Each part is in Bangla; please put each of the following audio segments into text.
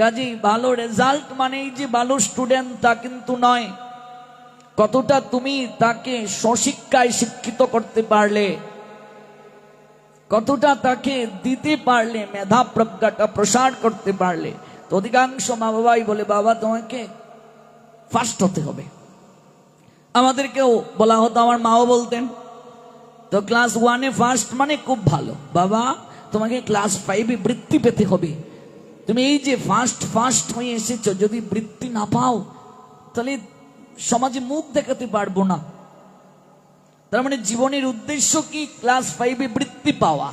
কাজেই ভালো রেজাল্ট মানেই যে ভালো স্টুডেন্ট তা কিন্তু নয়। কতটা তুমি তাকে স্বশিক্ষায় শিক্ষিত করতে পারলে, কতটা তাকে দিতে পারলে, মেধা প্রজ্ঞাটা প্রসার করতে পারলে, তো অধিকাংশ মা বাবাই বলে, বাবা, তোমাকে ফার্স্ট হতে হবে। আমাদেরকেও বলা হতো, আমার মাও বলতেন। তো ক্লাস ওয়ানে ফার্স্ট মানে খুব ভালো। বাবা, তোমাকে ক্লাস ফাইভে বৃত্তি পেতে হবে। তুমি এই যে ফার্স্ট ফার্স্ট হয়ে এসেছ, যদি বৃত্তি না পাও, তাহলে সমাজে মুখ দেখাতে পারব না। তার মানে জীবনের উদ্দেশ্য কি? ক্লাস ফাইভে বৃত্তি পাওয়া।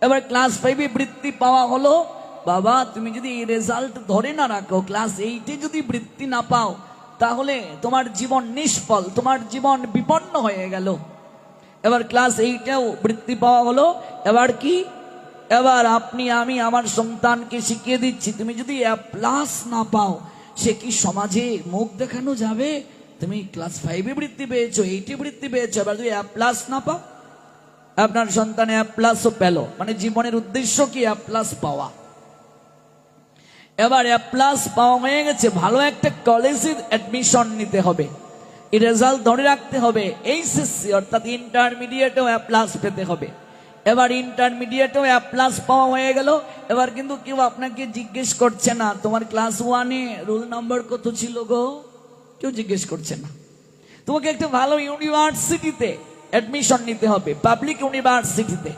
এবার ক্লাস ফাইভে বৃত্তি পাওয়া হলো, বাবা, তুমি যদি এই রেজাল্ট ধরে না রাখো ক্লাস এইটে যদি বৃত্তি না পাও, তাহলে তোমার জীবন নিষ্ফল, তোমার জীবন বিপন্ন হয়ে গেল। এবার ক্লাস এইটেও বৃত্তি পাওয়া হলো, এবার কি? এবার আপনি, আমি আমার সন্তানকে শিখিয়ে দিচ্ছি, তুমি যদি প্লাস না পাও, সে কি সমাজে মুখ দেখানো যাবে? তুমি ক্লাস ফাইভে বৃত্তি পেয়েছ এইটে বৃত্তি পেয়েছ, এবার যদি প্লাস না পাও, আপনার সন্তানে প্লাসও পেল। মানে জীবনের উদ্দেশ্য কি প্লাস পাওয়া? এবার প্লাস পাওয়া হয়ে গেছে, ভালো একটা কলেজের অ্যাডমিশন নিতে হবে। এই রেজাল্ট ধরে রাখতে হবে, এইচএসসি অর্থাৎ ইন্টারমিডিয়েটেও প্লাস পেতে হবে। এবার ইন্টারমিডিয়েটেও প্লাস পাওয়া হয়ে গেল। এবার কিন্তু কেউ আপনাকে জিজ্ঞেস করছে না, তোমার ক্লাস ওয়ানে রোল নাম্বার কত ছিল গো? কেউ জিজ্ঞেস করছে না। তোমাকে একটা ভালো ইউনিভার্সিটিতে অ্যাডমিশন নিতে হবে পাবলিক ইউনিভার্সিটিতে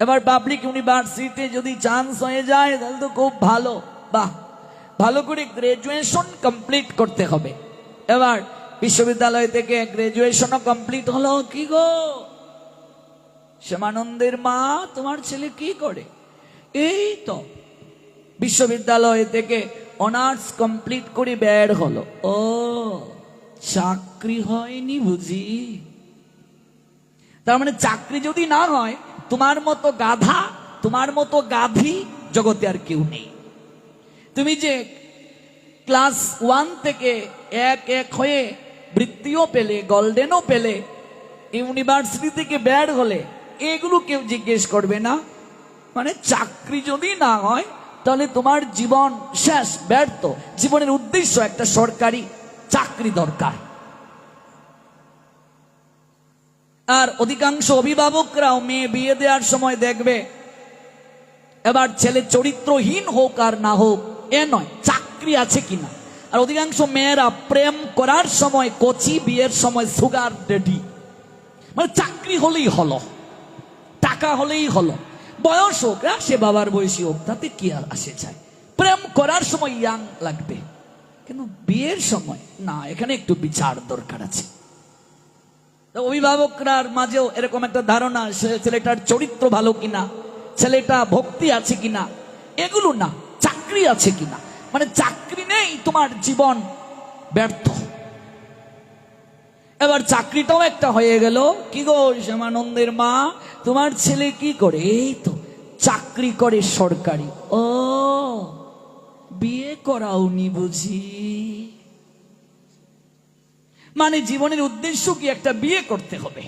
এবার পাবলিক ইউনিভার্সিটিতে যদি চান্স হয়ে যায়, তাহলে তো খুব ভালো। বাহ! ভালো করে গ্রাজুয়েশন কমপ্লিট করতে হবে। এবার বিশ্ববিদ্যালয় থেকে গ্রাজুয়েশনও কমপ্লিট হলো কি গো? শ্যামানন্দের মা, তোমার ছেলে কি করে? এই তো বিশ্ববিদ্যালয় থেকে অনার্স কমপ্লিট করে বের হলো। ও, চাকরি হয়নি বুঝি? তার মানে চাকরি যদি না হয়, তোমার মতো গাধা, তোমার মতো গাধি জগতে আর কেউ নেই। তুমি যে ক্লাস ওয়ান থেকে এক এক হয়ে বৃত্তিও পেলে, গোল্ডেনও পেলে, ইউনিভার্সিটি থেকে বের হলে এগুলো কেউ জিজ্ঞেস করবে না। মানে চাকরি যদি না হয়, তাহলে তোমার জীবন শেষ, ব্যর্থ। জীবনের উদ্দেশ্য একটা সরকারি চাকরি দরকার। আর অধিকাংশ অভিভাবকরাও মেয়ে বিয়ে দেওয়ার সময় দেখবে, এবার ছেলে চরিত্রহীন হোক আর না হোক, এ নয়, চাকরি আছে কিনা। আর অধিকাংশ মেয়েরা প্রেম করার সময় কচি বিয়ের সময় সুগার ডেডি মানে চাকরি হলেই হলো। টাকা হলেই হলো। বয়স হোক, আর সে বাবার বয়সী হোক, তাতে কি আর আসে যায়? প্রেম করার সময় ইয়াং লাগবে। কিন্তু বিয়ের সময়, না, এখানে একটু বিচার দরকার আছে। অভিভাবকরার মাঝেও এরকম একটা ধারণা ছেলেটার চরিত্র ভালো কিনা, ছেলেটা ভক্তি আছে কিনা, এগুলো না, চাকরি আছে কিনা। মানে চাকরি নেই, তোমার জীবন ব্যর্থ। এবার চাকরিটাও একটা হয়ে গেল। কি গো শ্যামানন্দের মা? তোমার ছেলে কি করে? এই তো, চাকরি করে সরকারি। ও, বিয়ে করাওনি বুঝি। মানে জীবনের উদ্দেশ্য কি একটা বিয়ে করতে হবে?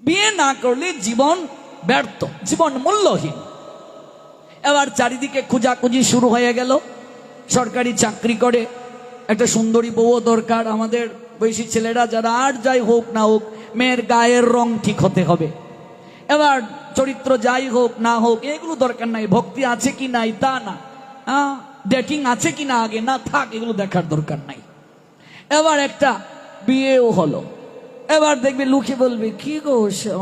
বিয়ে না করলে জীবন ব্যর্থ, জীবন মূল্যহীন। এবার চারিদিকে খোঁজাখুঁজি শুরু হয়ে গেল। সরকারি চাকরি করে একটা সুন্দরী বউও দরকার। আমাদের বয়সী ছেলেরা যারা আর যাই হোক না হোক, মেয়ের গায়ের রং ঠিক হতে হবে। এবার চরিত্র যাই হোক না হোক, এগুলো দরকার নাই, ভক্তি আছে কি নাই তা না। হ্যাঁ ডেটিং আছে কি না আগে, না থাক, এগুলো দেখার দরকার নাই। এবার একটা বিয়েও হলো। এবার দেখবে লুকে বলবে, কি গো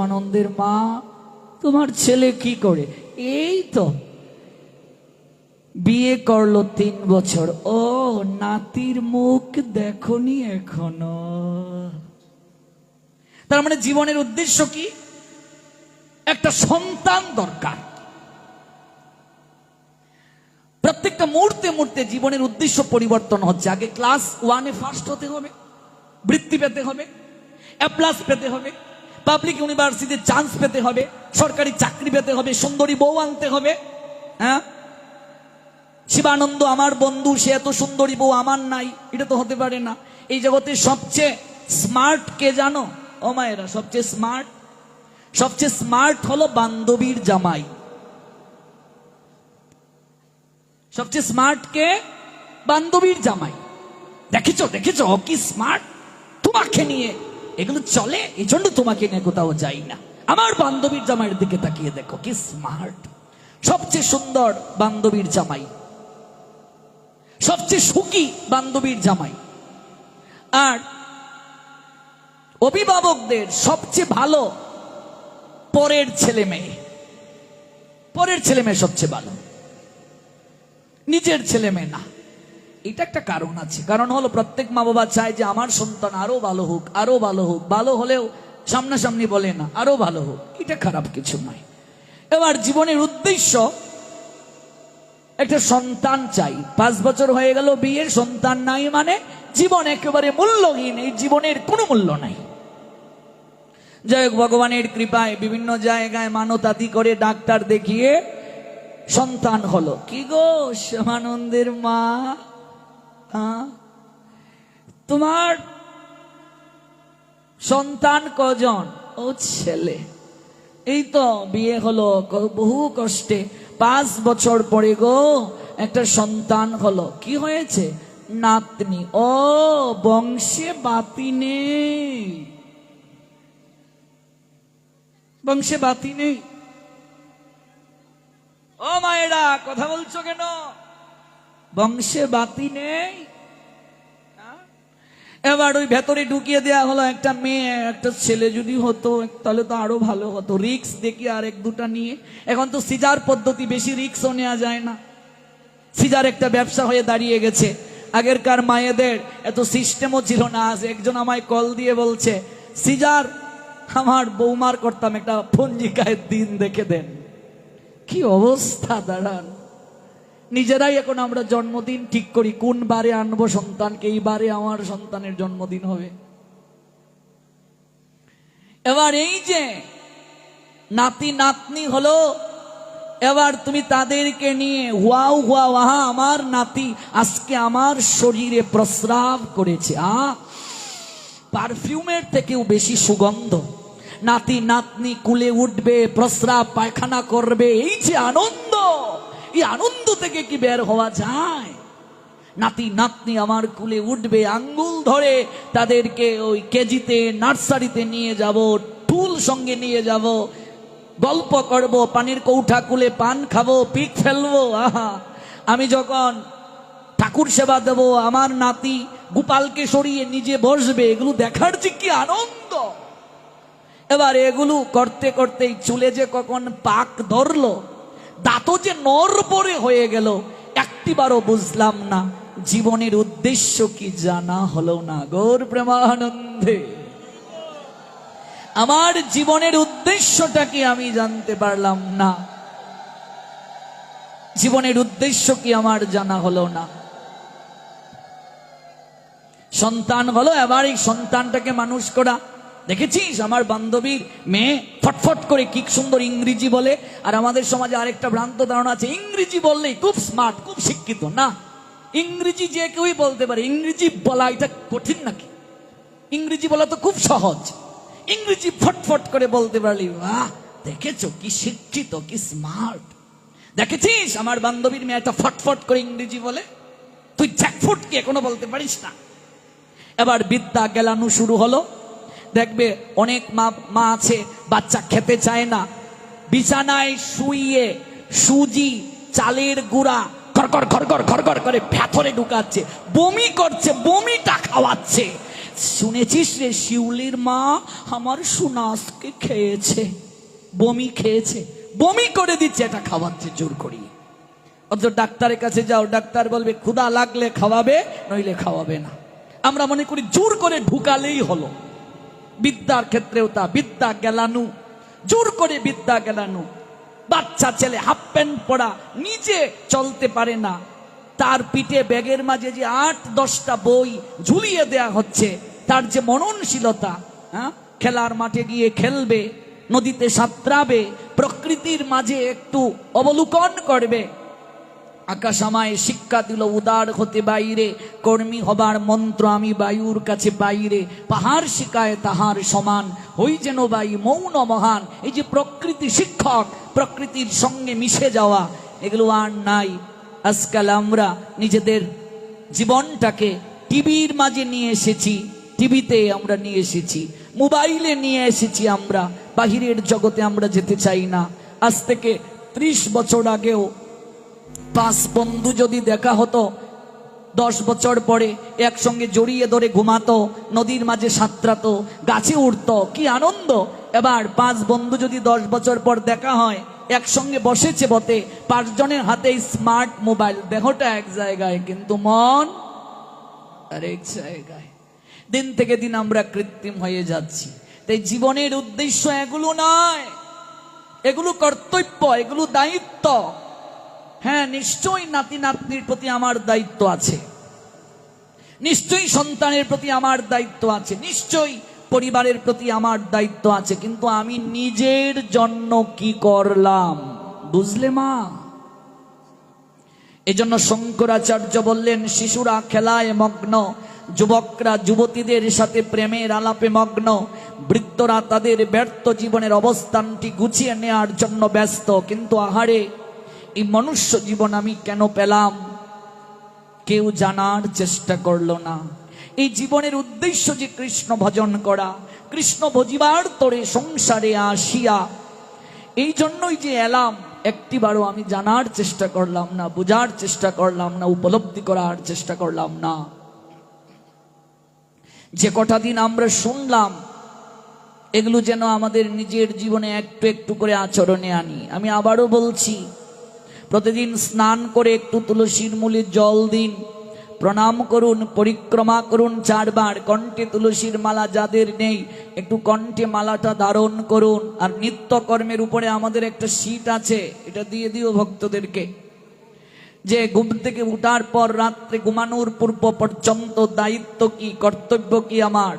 আনন্দের মা, তোমার ছেলে কি করে? এই তো। বিয়ে করল তিন বছর। ও নাতির মুখ দেখনি এখনও। তার মানে জীবনের উদ্দেশ্য কি? একটা সন্তান দরকার। প্রত্যেকটা মুহূর্তে মুহূর্তে জীবনের উদ্দেশ্য পরিবর্তন হচ্ছে। আগে ক্লাস ওয়ানে ফার্স্ট হতে হবে, বৃত্তি পেতে হবে অ্যাপ্লাস পেতে হবে পাবলিক ইউনিভার্সিটিতে চান্স পেতে হবে, সরকারি চাকরি পেতে হবে, সুন্দরী বউ আনতে হবে হ্যাঁ? শিবানন্দ, আমার বন্ধু, সে এত সুন্দরী বউ, আমার নাই। এটা তো হতে পারে না। এই জগতে সবচেয়ে স্মার্ট কে জানো? ও মায়েরা, সবচেয়ে স্মার্ট সবচেয়ে স্মার্ট হলো বান্ধবীর জামাই। সবচেয়ে স্মার্ট কে? বান্ধবীর জামাই। দেখেছ দেখেছ? কি স্মার্ট? তোমাকে নিয়ে। এগুলো চলে এই জন্য তোমাকে নিয়ে কোথাও যাই না। আমার বান্ধবীর জামাইয়ের দিকে তাকিয়ে দেখো, কি স্মার্ট। সবচেয়ে সুন্দর বান্ধবীর জামাই। সবচেয়ে সুখী বান্ধবীর জামাই। আর অভিভাবকদের সবচেয়ে ভালো পরের ছেলে মেয়ে। পরের ছেলে মেয়ে সবচেয়ে ভালো। নিজের ছেলে মেয়ে না। এটা একটা কারণ আছে। কারণ হলো প্রত্যেক মা বাবা চায় যে আমার সন্তান আরও ভালো হোক, আরও ভালো হোক। ভালো হলেও সামনাসামনি বলে না, আরও ভালো হোক। এটা খারাপ কিছু নয়। এবার জীবনের উদ্দেশ্য একটা সন্তান চাই। পাঁচ বছর হয়ে গেল বিয়ের, সন্তান নাই মানে জীবন একেবারে মূল্যহীন, এই জীবনের কোনো মূল্য নাই। যাই হোক, ভগবানের কৃপায় বিভিন্ন জায়গায় মানতাতি করে ডাক্তার দেখিয়ে সন্তান হলো। কি গো শ্যামানন্দের মা? তোমার সন্তান কজন? ও ছেলে। এই তো, বিয়ে হলো বহু কষ্টে। পাঁচ বছর পরে গো, একটা সন্তান হলো। কি হয়েছে? নাতনি। ও বংশে বাতি নেই। বংশে বাতি নেই। ও মায়েরা, কথা বলছো কেন? বংশে বাতি নেই? এবার ওই ভেতরে ঢুকিয়ে দেয়া হলো একটা মেয়ে, একটা ছেলে যদি হতো, তাহলে তো আরও ভালো হতো। রিক্স দেখি আর এক দুটা নিয়ে। এখন তো সিজার পদ্ধতি, বেশি রিক্সও নেওয়া যায় না। সিজার একটা ব্যবসা হয়ে দাঁড়িয়ে গেছে। আগেরকার মায়েদের এত সিস্টেমও ছিল না। আজ একজন আমায় কল দিয়ে বলছে, সিজার, আমার বৌমার করতাম একটা পঞ্জিকায় দিন দেখে দেন। কি অবস্থা, দাঁড়ান। নিজেরাই এখন আমরা জন্মদিন ঠিক করি। কোন বারে আনব সন্তানকে? এই বারে আমার সন্তানের জন্মদিন হবে। এবার এই যে নাতি, নাতনি হলো, এবার তুমি তাদেরকে নিয়ে হুয়াও হুয়া ওয়াহা আমার নাতি আজকে আমার শরীরে প্রস্রাব করেছে, আ? পারফিউমের থেকেও বেশি সুগন্ধ। নাতি, নাতনি কুলে উঠবে, প্রস্রাব, পায়খানা করবে, এই যে আনন্দ। এই আনন্দ থেকে কি বের হওয়া যায়? নাতি নাতনি আমার কুলে উঠবে আঙ্গুল ধরে, তাদেরকে ওই কেজিতে, নার্সারিতে নিয়ে যাব, টুল সঙ্গে নিয়ে যাব। গল্প করব, পানির কৌঠা কুলে পান খাব, পিক ফেলব, আহা। আমি যখন ঠাকুর সেবা দেব, আমার নাতি গোপালকে সরিয়ে নিজে বসবে, এগুলো দেখার যে কি আনন্দ! এবার এগুলো করতে করতে চুলে যে কখন পাক ধরলো দাঁতও যে নরবরে হয়ে গেল, একটিবারও বুঝলাম না। জীবনের উদ্দেশ্য কি জানা হলো না গৌর প্রেমানন্দে। আমার জীবনের উদ্দেশ্যটা কি আমি জানতে পারলাম না। জীবনের উদ্দেশ্য কি আমার জানা হলো না। সন্তান হলো, এবার এই সন্তানটাকে মানুষ করা দেখেছিস? আমার বান্ধবীর মেয়ে ফটফট করে কি সুন্দর ইংরেজি বলে, আর আমাদের সমাজে আরেকটা ভ্রান্ত ধারণা আছে, ইংরেজি বললেই খুব স্মার্ট খুব শিক্ষিত, না? ইংরেজি যে কেউই বলতে পারে, ইংরেজি বলা এটা কঠিন নাকি? ইংরেজি বলা তো খুব সহজ। ইংরেজি ফটফট করে বলতে পারলি, বাহ, দেখেছ কি শিক্ষিত, কি স্মার্ট দেখেছিস? আমার বান্ধবীর মেয়েটা ফটফট করে ইংরেজি বলে, তুই জ্যাকফুট কি এখনও বলতে পারিস না? এবার বিদ্যা গেলানো শুরু হলো। দেখবে অনেক মা মা আছে, বাচ্চা খেতে চায় না। বিছানায় শুইয়ে সুজি, চালের গুঁড়া খড়কর খড়কর খড়কর করে ভেতরে ঢুকাচ্ছে, বমি করছে, বমিটা খাওয়াচ্ছে। শুনেছিস রে, শিউলির মা আমার সুনাসকে খেয়েছে, বমি খেয়েছে, বমি করে দিচ্ছে, এটা খাওয়াচ্ছে, জোর করিয়ে। অথচ ডাক্তারের কাছে যাও, ডাক্তার বলবে, ক্ষুধা লাগলে খাওয়াবে, নইলে খাওয়াবে না। আমরা মনে করি, জোর করে ঢুকালেই হলো। বিদ্যার ক্ষেত্রেও তা, বিদ্যা গেলানু। জোর করে বিদ্যা গেলানু। বাচ্চা ছেলে হাফ প্যান্ট পরা, নিজে চলতে পারে না। তার পিঠে ব্যাগের মাঝে যে আট, দশটা বই ঝুলিয়ে দেয়া হচ্ছে, তার যে মননশীলতা হ্যাঁ? খেলার মাঠে গিয়ে খেলবে, নদীতে সাঁতরাবে, প্রকৃতির মাঝে একটু অবলোকন করবে আকাশ আমায় শিক্ষা দিল, উদার হতে বাইরে। কর্মী হবার মন্ত্র আমি বায়ুর কাছে বাইরে। পাহাড় শিকায় তাহার সমান। হই যেন বাই মৌন মহান। এই যে প্রকৃতি শিক্ষক, প্রকৃতির সঙ্গে মিশে যাওয়া, এগুলো আর নাই। আজকাল আমরা নিজেদের জীবনটাকে টিভির মাঝে নিয়ে এসেছি, টিভিতে আমরা নিয়ে এসেছি, মোবাইলে নিয়ে এসেছি আমরা। বাহিরের জগতে আমরা যেতে চাই না। আজ থেকে ত্রিশ বছর আগেও পাঁচ বন্ধু যদি দেখা হতো, দশ বছর পরে একসঙ্গে জড়িয়ে ধরে ঘুমাতো, নদীর মাঝে সাঁতরাতো, গাছে উঠতো, কি আনন্দ! এবার পাঁচ বন্ধু যদি দশ বছর পর দেখা হয়, একসঙ্গে বসেছে বটে, পাঁচজনের হাতে স্মার্ট মোবাইল, দেহটা এক জায়গায়, কিন্তু মন আরেক জায়গায়। দিন থেকে দিন আমরা কৃত্রিম হয়ে যাচ্ছি। তাই জীবনের উদ্দেশ্য এগুলো নয়। এগুলো কর্তব্য, এগুলো দায়িত্ব। হ্যাঁ নিশ্চয়ই নাতি নাতনির প্রতি আমার দায়িত্ব আছে। নিশ্চয়ই সন্তানের প্রতি আমার দায়িত্ব আছে। নিশ্চয়ই পরিবারের প্রতি আমার দায়িত্ব আছে। কিন্তু আমি নিজের জন্য কি করলাম? বুঝলে মা? এজন্য শঙ্করাচার্য বললেন, শিশুরা খেলায় মগ্ন, যুবকরা যুবতীদের সাথে প্রেমের আলাপে মগ্ন বৃত্তরা তাদের ব্যর্থ জীবনের অবস্থানটি গুছিয়ে নেয়ার জন্য ব্যস্ত, কিন্তু আহারে এই মনুষ্য জীবন আমি কেন পেলাম? কেউ জানার চেষ্টা করল না। এই জীবনের উদ্দেশ্য যে কৃষ্ণ ভজন করা, কৃষ্ণ ভজিবার তরে সংসারে আসিয়া, এই জন্যই যে এলাম, একটিবারও আমি জানার চেষ্টা করলাম না, বোঝার চেষ্টা করলাম না, উপলব্ধি করার চেষ্টা করলাম না। যে কটা দিন আমরা শুনলাম, এগুলো যেন আমাদের নিজের জীবনে একটু একটু করে আচরণে আনি। আমি আবারও বলছি প্রতিদিন স্নান করে একটু তুলসীর মূলে জল দিন। প্রণাম করুন, পরিক্রমা করুন চারবার। কণ্ঠে তুলসীর মালা যাদের নেই, একটু কণ্ঠে মালাটা ধারণ করুন। আর নিত্য কর্মের উপরে আমাদের একটা শীট আছে, এটা দিয়ে দিও ভক্তদেরকে। যে ঘুম থেকে উঠার পর রাত্রে ঘুমানোর পূর্ব পর্যন্ত দায়িত্ব কি, কর্তব্য কি আমার?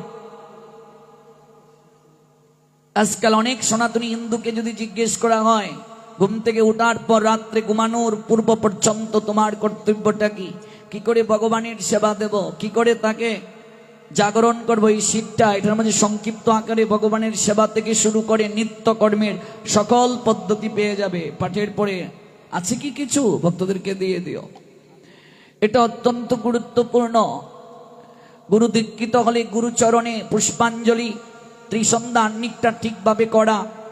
আজকাল অনেক সনাতনী হিন্দুকে যদি জিজ্ঞেস করা হয় ঘুম থেকে উঠার পর রাত্রে ঘুমানোর পূর্ব পর্যন্ত তোমার কর্তব্যটা কি? কি করে ভগবানের সেবা দেব? কি করে তাকে জাগরণ করব এই শীতটা এটার মধ্যে সংক্ষিপ্ত আকারে ভগবানের সেবা থেকে শুরু করে নিত্য কর্মের সকল পদ্ধতি পেয়ে যাবে পাঠের পরে। আছে কি কিছু? ভক্তদেরকে দিয়ে দিও। এটা অত্যন্ত গুরুত্বপূর্ণ। গুরু দীক্ষিত হলে গুরুচরণে পুষ্পাঞ্জলি ত্রিসন্ধ্যা আন্নিকটা ঠিকভাবে করা।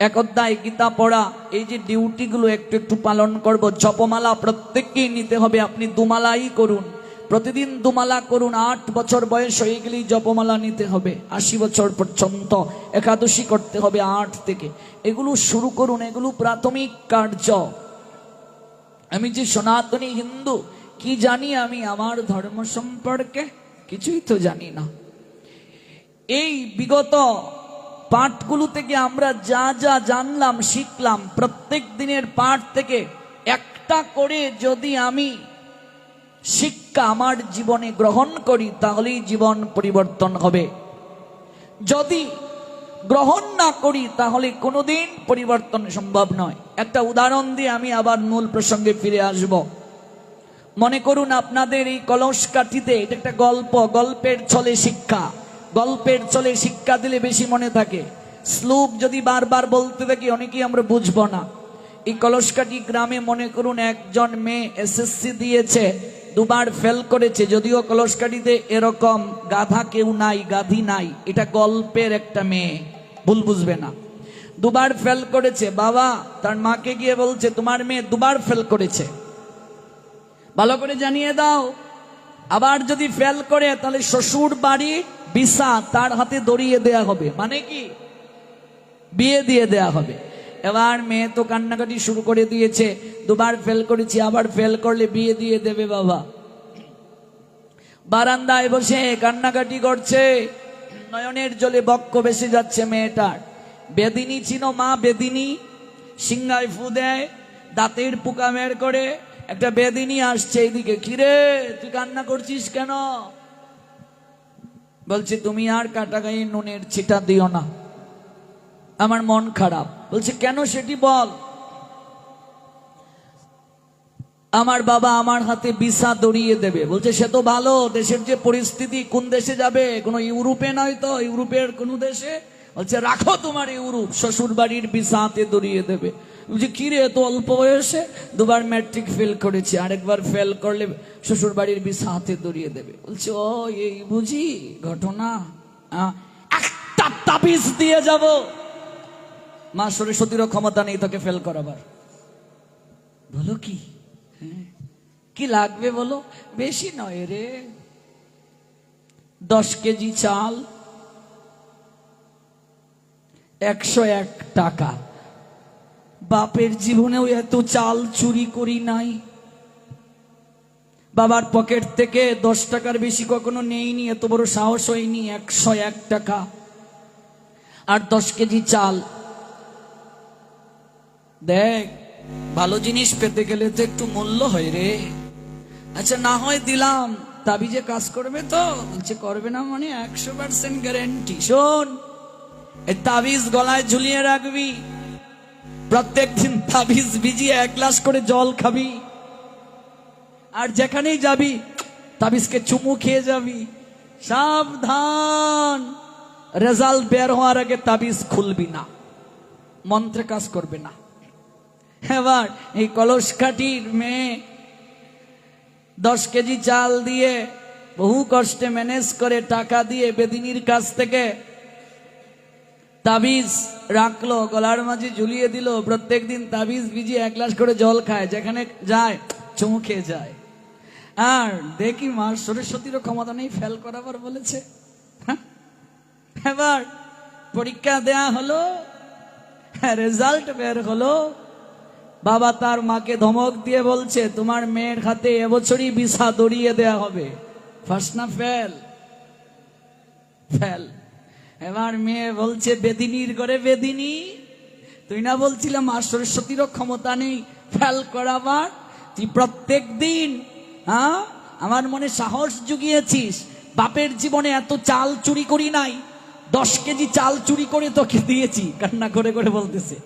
এক অধ্যায় গীতা পড়া, এই যে ডিউটিগুলো একটু একটু পালন করব, জপমালা প্রত্যেককেই নিতে হবে, আপনি দুমালাই করুন। প্রতিদিন দুমালা করুন, আট বছর বয়স হয়ে গেলেই জপমালা নিতে হবে, আশি বছর পর্যন্ত একাদশী করতে হবে আট থেকে। এগুলো শুরু করুন, এগুলো প্রাথমিক কার্য। আমি যে সনাতনী হিন্দু, কি জানি আমি আমার ধর্ম সম্পর্কে? কিছুই তো জানি না। এই বিগত পাঠগুলো থেকে আমরা যা যা জানলাম, শিখলাম, প্রত্যেক দিনের পাঠ থেকে একটা করে যদি আমি শিক্ষা আমার জীবনে গ্রহণ করি, তাহলেই জীবন পরিবর্তন হবে। যদি গ্রহণ না করি, তাহলে কোনোদিন পরিবর্তন সম্ভব নয়। একটা উদাহরণ দিয়ে আমি আবার মূল প্রসঙ্গে ফিরে আসব। মনে করুন আপনাদের এই কলস কাঠিতে এটা একটা গল্প, গল্পের ছলে শিক্ষা। গল্পের চলে শিক্ষা দিলে বেশি মনে থাকে। শ্লোক যদি বারবার বলতে থাকি, অনেকেই আমরা বুঝব না। এই কলসকাটি গ্রামে মনে করুন একজন মেয়ে এসএসসি দিয়েছে, দুবার ফেল করেছে, যদিও কলসকাটিতে এরকম গাধা কেউ নাই, গাধি নাই। এটা গল্পের একটা মেয়ে, ভুল বুঝবে না। দুবার ফেল করেছে, বাবা তার মাকে গিয়ে বলছে, তোমার মেয়ে দুবার ফেল করেছে। ভালো করে জানিয়ে দাও। আবার যদি ফেল করে, তাহলে শ্বশুর বাড়ি বিসা তার হাতে দড়িয়ে দেয়া হবে। মানে কি? বিয়ে দিয়ে দেয়া হবে। এবার মেয়ে তো কান্নাকাটি শুরু করে দিয়েছে। দুবার ফেল করেছি, আবার ফেল করলে বিয়ে দিয়ে দেবে বাবা। বারান্দায় বসে কান্নাকাটি করছে। নয়নের জলে বক্ষ বেসে যাচ্ছে মেয়েটার। বেদিনী চিনো মা, বেদিনী সিংহায় ফু দেয়, দাঁতের পোকা মের করে। একটা বেদিনী আসছে এইদিকে। কিরে, তুই কান্না করছিস কেন? বলছে, তুমি আর কাটা গায়ে নুনের ছিটা দিও না। আমার মন খারাপ। বলছে, কেন সেটি বল? আমার বাবা আমার হাতে ভিসা দড়িয়ে দেবে। বলছে, সে তো ভালো, দেশের যে পরিস্থিতি, কোন দেশে যাবে? কোনো ইউরোপে নয় তো? ইউরোপের কোন দেশে? বলছে, রাখো তোমার ইউরোপ শ্বশুর বাড়ির ভিসা হাতে দড়িয়ে দেবে। যে কিরে, এত অল্প বয়সে দুবার ম্যাট্রিক ফেল করেছি, আরেকবার ফেল করলে শ্বশুর বাড়ির বিছা হাতে দড়িয়ে দেবে? বলছে, ও, এই বুঝি, ঘটনা। একটা তাবিজ দিয়ে যাব। মা সরস্বতীরও ক্ষমতা নেই তোকে ফেল করাবার। বলো কি? হ্যাঁ। কি লাগবে বলো? বেশি নয় রে। দশ কেজি চাল, একশো এক টাকা। বাপের জীবনেও এত চাল চুরি করি নাই। বাবার পকেট থেকে দশ টাকার বেশি কখনো নেইনি, এত বড় সাহস হয়নি, একশো এক টাকা। আর দশ কেজি চাল। দেখ, ভালো জিনিস পেতে গেলে তো একটু মূল্য হয় রে। আচ্ছা না হয় দিলাম। তাবিজে কাজ করবে তো বলছে করবে না মানে একশো পার্সেন্ট গ্যারেন্টি শোন তাবিজ গলায় ঝুলিয়ে রাখবি। প্রত্যেক দিন তাবিজ ভিজিয়ে এক গ্লাস করে জল খাবি। আর যেখানেই যাবি, তাবিজকে চুমু খেয়ে যাবি। সাবধান। রেজাল্ট বের হওয়ার আগে তাবিজ খুলবি না। মন্ত্রে কাজ করবে না। এবার এই কলস কাঠির মেয়ে দশ কেজি চাল দিয়ে বহু কষ্টে ম্যানেজ করে টাকা দিয়ে বেদিনীর কাছ থেকে তাবিজ রাখল, গলার মাঝে ঝুলিয়ে দিল, প্রত্যেক দিন তাবিজ ভিজিয়ে এক গ্লাস করে জল খায়, যেখানে যায়, চুমু খেয়ে যায়। আর দেখি মা সরস্বতীরও ক্ষমতা নেই, ফেল করাবার বলেছে। হ্যাঁ? এবার পরীক্ষা দেয়া হলো, রেজাল্ট বের হলো। বাবা তার মাকে ধমক দিয়ে বলছে, তোমার মেয়ের হাতে এবছরই বিছা দড়িয়ে দেয়া হবে। ফার্স্ট না, ফেল? ফেল। এবার মেয়ে বলছে, বেদিনীর করে বেদিনী। তুই না বলছিলাম আর সরস্বতীরও ক্ষমতা নেই, ফেল করাবার তুই প্রত্যেক দিন হ্যাঁ আমার মনে সাহস জুগিয়েছিস। বাপের জীবনে এত চাল চুরি করি নাই, দশ কেজি চাল চুরি করে তোকে দিয়েছি, কান্না করে করে বলতেছে।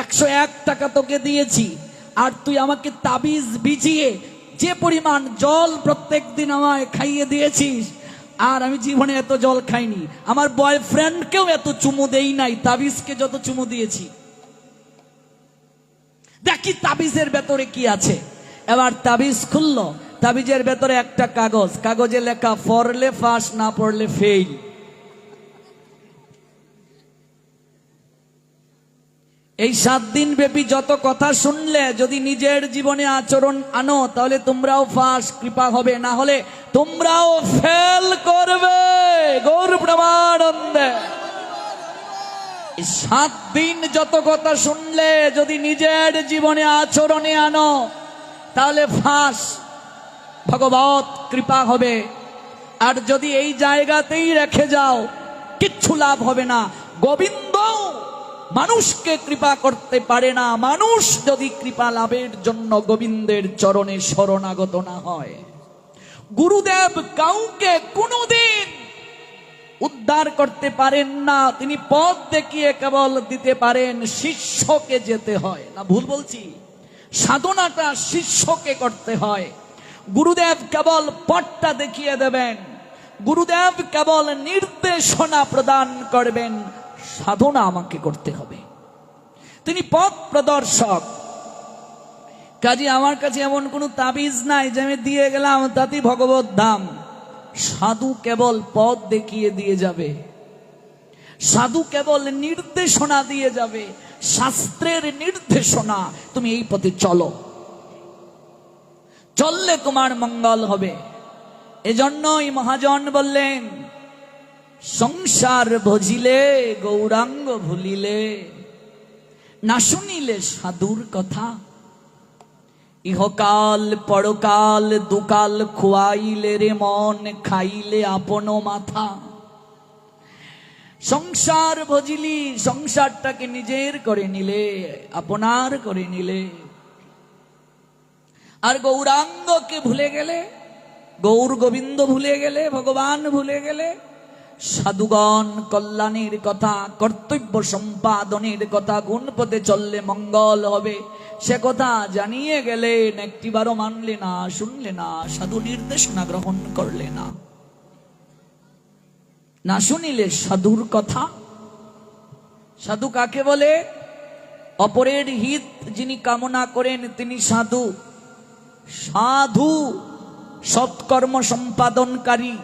একশো এক টাকা তোকে দিয়েছি, আর তুই আমাকে তাবিজ বিজিয়ে যে পরিমাণ জল প্রত্যেক দিন আমায় খাইয়ে দিয়েছিস আর আমি জীবনে এত জল খাইনি। আমার বয়ফ্রেন্ডকেও এত চুমু দেই নাই, তাবিজকে যত চুমু দিয়েছি। দেখি তাবিজের ভেতরে কি আছে। এবার তাবিজ খুললো, তাবিজের ভেতরে একটা কাগজ। কাগজে লেখা, পড়লে ফাঁস, না পড়লে ফেল এই সাত দিন ব্যাপী যত কথা শুনলে, যদি নিজের জীবনে আচরণ আনো, তাহলে তোমরাও ফাঁস, কৃপা হবে। না হলে তোমরাও ফেল করবে। গৌর প্রমানন্দে সাত দিন যত কথা শুনলে, যদি নিজের জীবনে আচরণে আনো, তাহলে ফাঁস, ভগবত কৃপা হবে। আর যদি এই জায়গাতেই রেখে যাও, কিচ্ছু লাভ হবে না। গোবিন্দ মানুষকে কৃপা করতে পারে না। মানুষ যদি কৃপা লাভের জন্য গোবিন্দের চরণে শরণাগত না হয়, গুরুদেব কাউকে কোনোদিন উদ্ধার করতে পারেন না। তিনি পথ দেখিয়ে কেবল দিতে পারেন, শিষ্যকে যেতে হয়। না, ভুল বলছি। সাধনাটা শিষ্যকে করতে হয়। গুরুদেব কেবল পথটা দেখিয়ে দেবেন। গুরুদেব কেবল নির্দেশনা প্রদান করবেন। সাধনা আমাকে করতে হবে। তিনি পথ প্রদর্শক। কাজে, আমার কাছে এমন কোনো তাবিজ নাই যে আমি দিয়ে গেলাম তাতে ভগবত ধাম। সাধু কেবল পথ দেখিয়ে দিয়ে যাবে। সাধু কেবল নির্দেশনা দিয়ে যাবে। শাস্ত্রের নির্দেশনা, তুমি এই পথে চলো। চললে তোমার মঙ্গল হবে। এজন্যই মহাজন বললেন সংসার ভজিলে, গৌরাঙ্গ ভুলিলে। না শুনিলে সাধুর কথা। ইহকাল পরকাল দুকাল খুয়াইলে রে মন, খাইলে আপন মাথা। সংসার ভজিলি, সংসারটাকে নিজের করে নিলে, আপনার করে নিলে। আর গৌরাঙ্গকে ভুলে গেলে, গৌর গোবিন্দ ভুলে গেলে, ভগবান ভুলে গেলে সাধুগণ, কল্যাণের কথা, কর্তব্য সম্পাদনের কথা গুণ পথে চললে মঙ্গল হবে। সে কথা জানিয়ে গেলেন, একটিবারও মানলে না, শুনলে না, সাধু নির্দেশনা গ্রহণ করলে না। না শুনিলে সাধুর কথা? সাধু কাকে বলে? অপরের হিত যিনি কামনা করেন, তিনি সাধু। সাধু সৎকর্ম সম্পাদনকারী।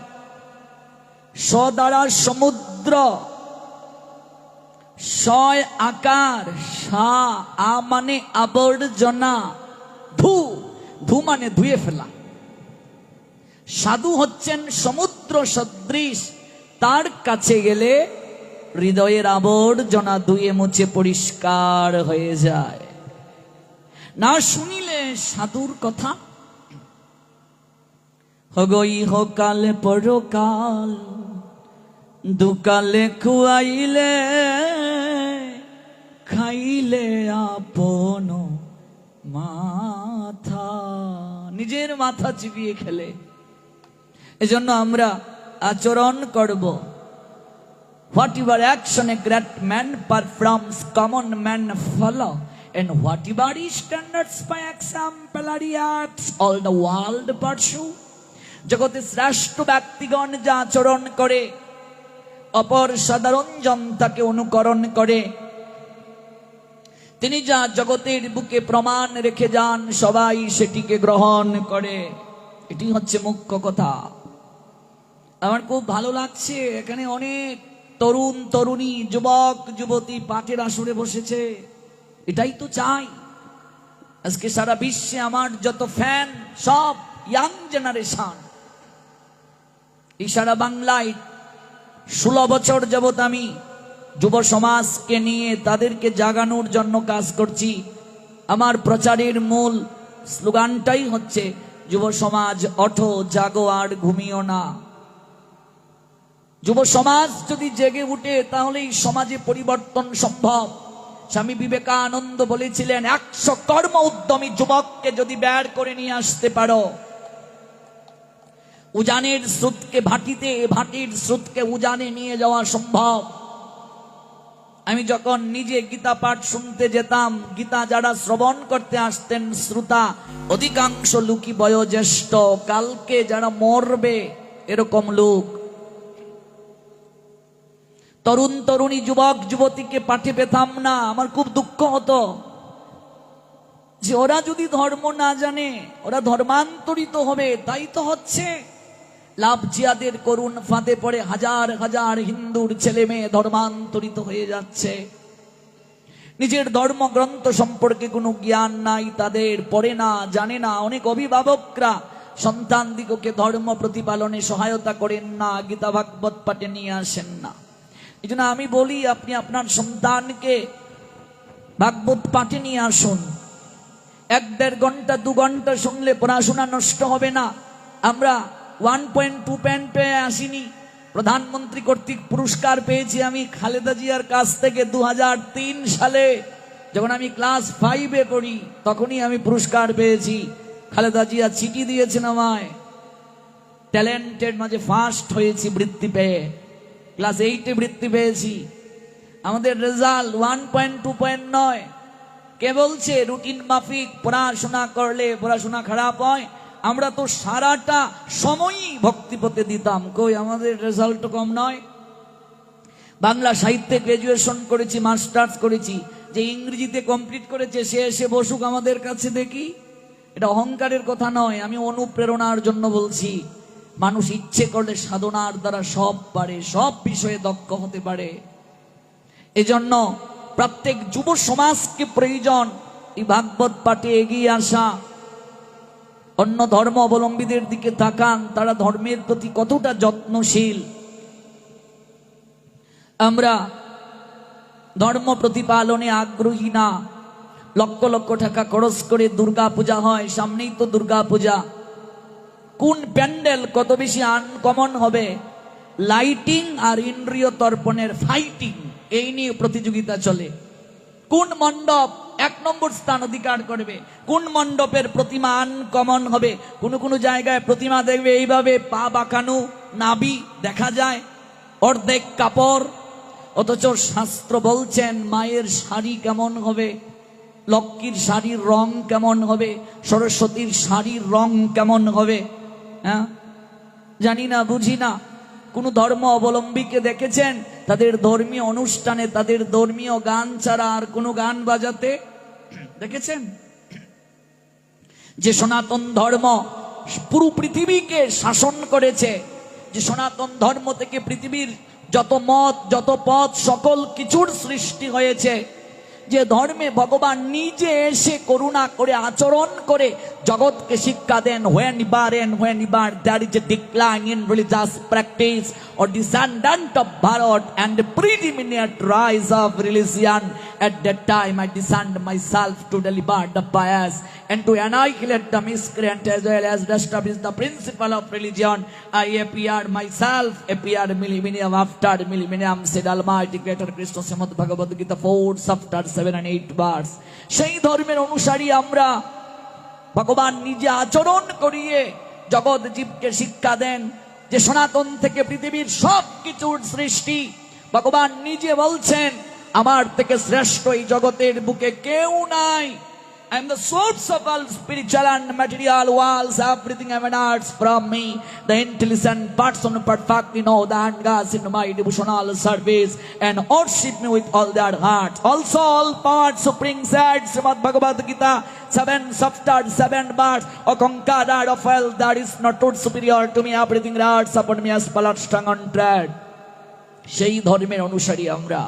সদ্বারা সমুদ্র সয় আকার, সা, আ মানে আবর্জনা, ধু ধু মানে ধুয়ে ফেলা। সাধু হচ্ছেন সমুদ্র সদৃশ, তার কাছে গেলে হৃদয়ের আবর্জনা ধুয়ে মুছে পরিষ্কার হয়ে যায়। না শুনিলে সাধুর কথা? হগই হকাল পরকাল দুকালে খুয়াইলে, খাইলে আপন মাথা। নিজের মাথা চিবিয়ে খেলে। এজন্য আমরা আচরণ করব। Whatever action a great man performs, common man follow. And whatever standards by example R years all the world pursue. জগতে শ্রেষ্ঠ ব্যক্তিগণ যা আচরণ করে অপর সাধারণ জনতাকে অনুকরণ করে। তিনি যা জগতের বুকে প্রমাণ রেখে যান, সবাই সেটিকে গ্রহণ করে। এটি হচ্ছে মুখ্য কথা। আমার খুব ভালো লাগছে, এখানে অনেক তরুণ, তরুণী, যুবক, যুবতী পাঠের আসরে বসেছে। এটাই তো চাই। আজকে সারা বিশ্বে আমার যত ফ্যান সব ইয়াং জেনারেশন এই সারা বাংলায় ষোলো বছর যাবত আমি যুব সমাজকে নিয়ে তাদেরকে জাগানোর জন্য কাজ করছি। আমার প্রচারের মূল স্লোগানটাই হচ্ছে, যুব সমাজ অঠো জাগো আর ঘুমিও না। যুব সমাজ যদি জেগে উঠে তাহলে এই সমাজে পরিবর্তন সম্ভব। স্বামী বিবেকানন্দ বলেছিলেন, একশো কর্ম উদ্যমী যুবককে যদি বের করে নিয়ে আসতে পারো উজানের স্রোতকে ভাটিতে ভাটির স্রোতকে উজানে নিয়ে যাওয়া সম্ভব। আমি যখন নিজে গীতা পাঠ শুনতে যেতাম, গীতা যারা শ্রবণ করতে আসতেন, শ্রোতা, অধিকাংশ লোকই বয়োজ্যেষ্ঠ। কালকে যারা মরবে, এরকম লোক। তরুণ তরুণী যুবক যুবতীকে পাঠে পেতাম না, আমার খুব দুঃখ হতো। যে ওরা যদি ধর্ম না জানে, ওরা ধর্মান্তরিত হবে, তাই তো হচ্ছে। লাভ জিয়াদের করুণ ফাঁদে পড়ে হাজার হাজার হিন্দুর ছেলে মেয়ে ধর্মান্তরিত হয়ে যাচ্ছে। নিজের ধর্মগ্রন্থ সম্পর্কে কোনো জ্ঞান নাই, তাদের পড়ে না, জানে না। অনেক অভিভাবকরা সন্তান দিগকে ধর্ম প্রতিপালনে সহায়তা করেন না, গীতা ভাগবত পাঠে নিয়ে আসেন না। এই জন্য আমি বলি, আপনি আপনার সন্তানকে ভাগবত পাঠে নিয়ে আসুন। এক দেড় ঘণ্টা, দু ঘণ্টা শুনলে পড়াশোনা নষ্ট হবে না। আমরা ওয়ান পয়েন্ট টু পয়েন্ট পেয়ে আসিনি। প্রধানমন্ত্রী কর্তৃক পুরস্কার পেয়েছি আমি খালেদা জিয়ার কাছ থেকে দু হাজার তিন সালে। যখন আমি ক্লাস ফাইভে পড়ি, তখনই আমি পুরস্কার পেয়েছি। খালেদা জিয়া চিঠি দিয়েছেন আমায়। ট্যালেন্টেড মাঝে ফার্স্ট হয়েছি বৃত্তি পেয়ে। ক্লাস এইটে বৃত্তি পেয়েছি। আমাদের result one point two point নয়। কে বলছে? রুটিন মাফিক, পড়াশোনা করলে পড়াশোনা খারাপ হয় আমরা তো সারাটা সময়ই ভক্তিপথে দিতাম। কই, আমাদের রেজাল্ট কম নয়। বাংলা সাহিত্যে গ্রাজুয়েশন করেছি মাস্টার্স করেছি। যে ইংরেজিতে কমপ্লিট করেছে, সে এসে বসুক আমাদের কাছে দেখি। এটা অহংকারের কথা নয়, আমি অনুপ্রেরণার জন্য বলছি। মানুষ ইচ্ছে করলে সাধনার দ্বারা সব পারে, সব বিষয়ে দক্ষ হতে পারে। এজন্য প্রত্যেক যুব সমাজকে প্রয়োজন এই ভাগবত পাঠে এগিয়ে আসা। অন্য ধর্ম অবলম্বীদের দিকে তাকান, তারা ধর্মের প্রতি কতটা যত্নশীল। আমরা ধর্ম প্রতিপালনে আগ্রহী না। লক্ষ লক্ষ টাকা খরচ করে দুর্গা পূজা হয়, সামনেই তো দুর্গা পূজা কোন প্যান্ডেল কত বেশি আনকমন হবে? লাইটিং আর ইন্দ্রিয় তর্পণের ফাইটিং এই নিয়ে প্রতিযোগিতা চলে। কোন মণ্ডপ এক নম্বর স্থান অধিকার করবে। কোন মণ্ডপের প্রতিমা আনকমন হবে? কোনো কোনো জায়গায় প্রতিমা দেখবে এইভাবে পা বাঁকানো নাবি দেখা যায়, অর্ধেক কাপড়, অথচ শাস্ত্র বলছেন, মায়ের শাড়ি কেমন হবে? লক্ষ্মীর শাড়ির রং কেমন হবে? সরস্বতীর শাড়ির রং কেমন হবে? হ্যাঁ? জানি না, বুঝি না। কোন ধর্ম অবলম্বীকে দেখেছেন? তাদের ধর্মীয় অনুষ্ঠানে, তাদের ধর্মীয় গান ছাড়া আর কোনো গান বাজাতে দেখেছেন? যে সনাতন ধর্ম পুরো পৃথিবীকে শাসন করেছে, যে সনাতন ধর্ম থেকে পৃথিবীর যত মত, যত পথ, সকল কিছুর সৃষ্টি হয়েছে যে ধর্মে ভগবান নিজে এসে করুণা করে, আচরণ করে, জগৎকে শিক্ষা দেন। Whenever and whenever there is a decline in religious practice O descendant of Bharat and predominant rise of religion at that time I descend myself to deliver the pious and to annihilate the miscreant as well as establish the principle of religion. I appeared myself, appeared millennium after millennium, said Almighty Creator Krishna Srimad Bhagavad Gita 4 chapter 7 and 8 verse. সেই ধর্মের অনুসারী আমরা ভগবান নিজে আচরণ করিয়ে জগৎ জীবকে শিক্ষা দেন যে সনাতন থেকে পৃথিবীর সব কিছুর সৃষ্টি ভগবান নিজে বলছেন আমার থেকে শ্রেষ্ঠ এই জগতের বুকে কেউ নাই I am the source of all spiritual and material walls. everything emanates from me. The intelligent person perfectly know the angers in my devotional service and worship me with all their heart. Also, all powers supreme said, Srimad Bhagavad Gita, seven chapter, seven verse, O conqueror of hell, that is not too superior to me, everything rides upon me as pallid strung on tread. সেই ধর্মের অনুসারী আমরা